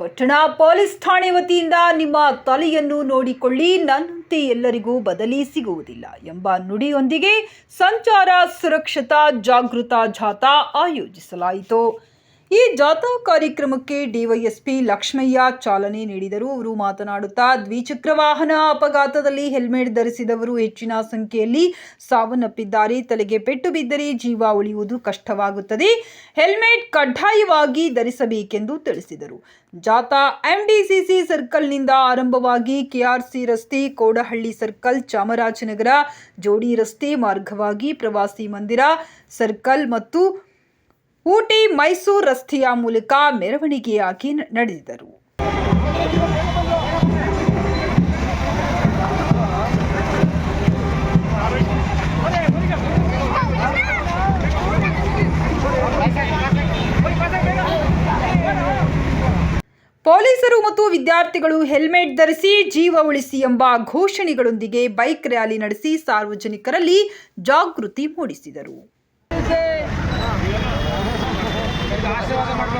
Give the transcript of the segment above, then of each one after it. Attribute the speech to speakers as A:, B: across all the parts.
A: ಪಟ್ಟಣ ಪೊಲೀಸ್ ಠಾಣೆ ವತಿಯಿಂದ ನಿಮ್ಮ ತಲೆಯನ್ನು ನೋಡಿಕೊಳ್ಳಿ, ನನ್ನಂತೆ ಎಲ್ಲರಿಗೂ ಬದಲಿ ಸಿಗುವುದಿಲ್ಲ ಎಂಬ ನುಡಿಯೊಂದಿಗೆ ಸಂಚಾರ ಸುರಕ್ಷತಾ ಜಾಗೃತಾ ಜಾಥಾ ಆಯೋಜಿಸಲಾಯಿತು. ಈ ಜಾಥಾ ಕಾರ್ಯಕ್ರಮಕ್ಕೆ ಡಿವೈಎಸ್ಪಿ ಲಕ್ಷ್ಮಯ್ಯ ಚಾಲನೆ ನೀಡಿದರು. ಅವರು ಮಾತನಾಡುತ್ತಾ, ದ್ವಿಚಕ್ರ ವಾಹನ ಅಪಘಾತದಲ್ಲಿ ಹೆಲ್ಮೆಟ್ ಧರಿಸಿದವರು ಹೆಚ್ಚಿನ ಸಂಖ್ಯೆಯಲ್ಲಿ ಸಾವನ್ನಪ್ಪಿದ್ದಾರೆ. ತಲೆಗೆ ಪೆಟ್ಟು ಬಿದ್ದರೆ ಜೀವ ಉಳಿಯುವುದು ಕಷ್ಟವಾಗುತ್ತದೆ. ಹೆಲ್ಮೆಟ್ ಕಡ್ಡಾಯವಾಗಿ ಧರಿಸಬೇಕೆಂದು ತಿಳಿಸಿದರು. ಜಾಥಾ ಎಂಡಿಸಿಸಿ ಸರ್ಕಲ್ನಿಂದ ಆರಂಭವಾಗಿ ಕೆಆರ್ಸಿ ರಸ್ತೆ, ಕೋಡಹಳ್ಳಿ ಸರ್ಕಲ್, ಚಾಮರಾಜನಗರ, ಜೋಡಿ ರಸ್ತೆ ಮಾರ್ಗವಾಗಿ ಪ್ರವಾಸಿ ಮಂದಿರ, ಸರ್ಕಲ್ ಮತ್ತು ಊಟಿ ಮೈಸೂರು ರಸ್ತೆಯ ಮೂಲಕ ಮೆರವಣಿಗೆಯಾಗಿ ನಡೆದಿದರು ಪೊಲೀಸರು ಮತ್ತು ವಿದ್ಯಾರ್ಥಿಗಳು ಹೆಲ್ಮೆಟ್ ಧರಿಸಿ ಜೀವ ಉಳಿಸಿ ಎಂಬ ಘೋಷಣೆಗಳೊಂದಿಗೆ ಬೈಕ್ ರ್ಯಾಲಿ ನಡೆಸಿ ಸಾರ್ವಜನಿಕರಲ್ಲಿ ಜಾಗೃತಿ ಮೂಡಿಸಿದರು
B: ಆಶೀರ್ವಾದ ಮಾಡಬೇಕು ಕೈ ಮುಗಿಬೇಕು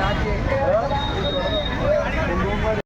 B: ರಾಜ್ಯ